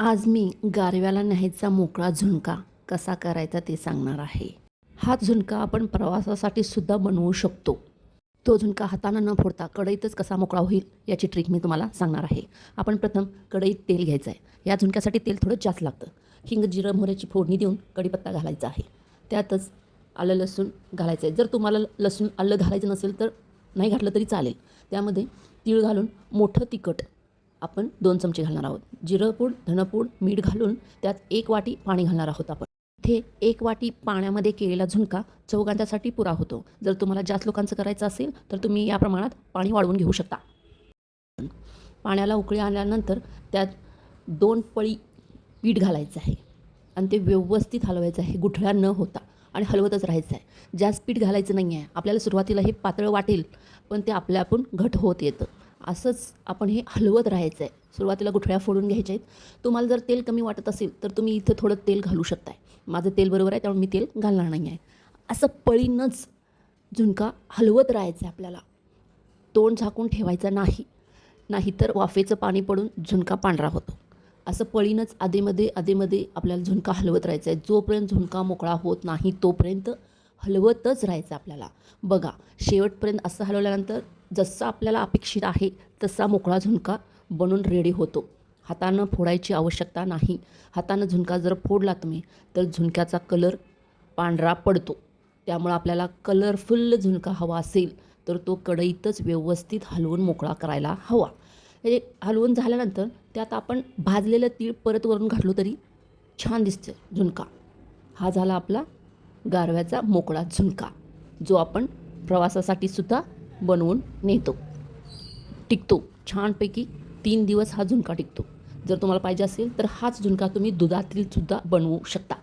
आज मी गारव्याला न्यायचा मोकळा झुणका कसा करायचा ते सांगणार आहे. हा झुणका आपण प्रवासासाठी सुद्धा बनवू शकतो. तो झुणका हातानं न फोडता कढईतच कसा मोकळा होईल याची ट्रिक मी तुम्हाला सांगणार आहे. आपण प्रथम कढईत तेल घ्यायचं आहे. या झुणक्यासाठी तेल थोडं जास्त लागतं. हिंग जिरं मोहऱ्याची फोडणी देऊन कढीपत्ता घालायचा आहे. त्यातच आलं लसूण घालायचं आहे. जर तुम्हाला लसूण आलं घालायचं नसेल तर नाही घातलं तरी चालेल. त्यामध्ये तीळ घालून मोठं तिखट आपण दोन चमचे घालणार आहोत. जिरंपूड धनपूड मीठ घालून त्यात एक वाटी पाणी घालणार आहोत आपण. इथे एक वाटी पाण्यामध्ये केलेला झुणका चौघांच्यासाठी पुरा होतो. जर तुम्हाला जास्त लोकांचं करायचं असेल तर तुम्ही या प्रमाणात पाणी वाढवून घेऊ शकता. पाण्याला उकळी आल्यानंतर त्यात दोन पळी पीठ घालायचं आहे. आणि ते व्यवस्थित हलवायचं आहे. गुठळ्या न होता. आणि हलवतच राहायचं आहे. जास्त पीठ घालायचं नाही आहे आपल्याला सुरुवातीला हे पातळ वाटेल पण ते आपल्या आपण घट होत येतं. असंच आपण हे हलवत राहायचं आहे सुरुवातीला गुठळ्या फोडून घ्यायच्या आहेत तुम्हाला जर तेल कमी वाटत असेल तर तुम्ही इथं थोडं तेल घालू शकताय. माझं तेल बरोबर आहे त्यामुळे मी तेल घालणार नाही आहे. असं पळीनंच झुणका हलवत राहायचं आहे आपल्याला. तोंड झाकून ठेवायचं नाही. नाहीतर वाफेचं पाणी पडून झुणका पांढरा होतो. असं पळीनंच आधेमध्ये आधेमध्ये आपल्याला झुणका हलवत राहायचं आहे जोपर्यंत झुणका मोकळा होत नाही तोपर्यंत हलवतच राहायचं आपल्याला. बघा शेवटपर्यंत असं हलवल्यानंतर जसं आपल्याला अपेक्षित आहे तसा मोकळा झुणका बनून रेडी होतो. हातानं फोडायची आवश्यकता नाही. हातानं झुणका जर फोडला तुम्ही तर झुणक्याचा कलर पांढरा पडतो. त्यामुळं आपल्याला कलरफुल झुणका हवा असेल तर तो कढईतच व्यवस्थित हलवून मोकळा करायला हवा. हे हलवून झाल्यानंतर त्यात आपण भाजलेलं तीळ परत वरून घातलो तरी छान दिसतं झुणका. हा झाला आपला गारव्याचा मोकळा झुणका जो आपण प्रवासासाठी सुद्धा बनवून नेतो. टिकतो. छानपैकी तीन दिवस हा झुणका टिकतो. जर तुम्हाला पाहिजे असेल तर हाच झुणका तुम्ही दुधातील सुद्धा बनवू शकता.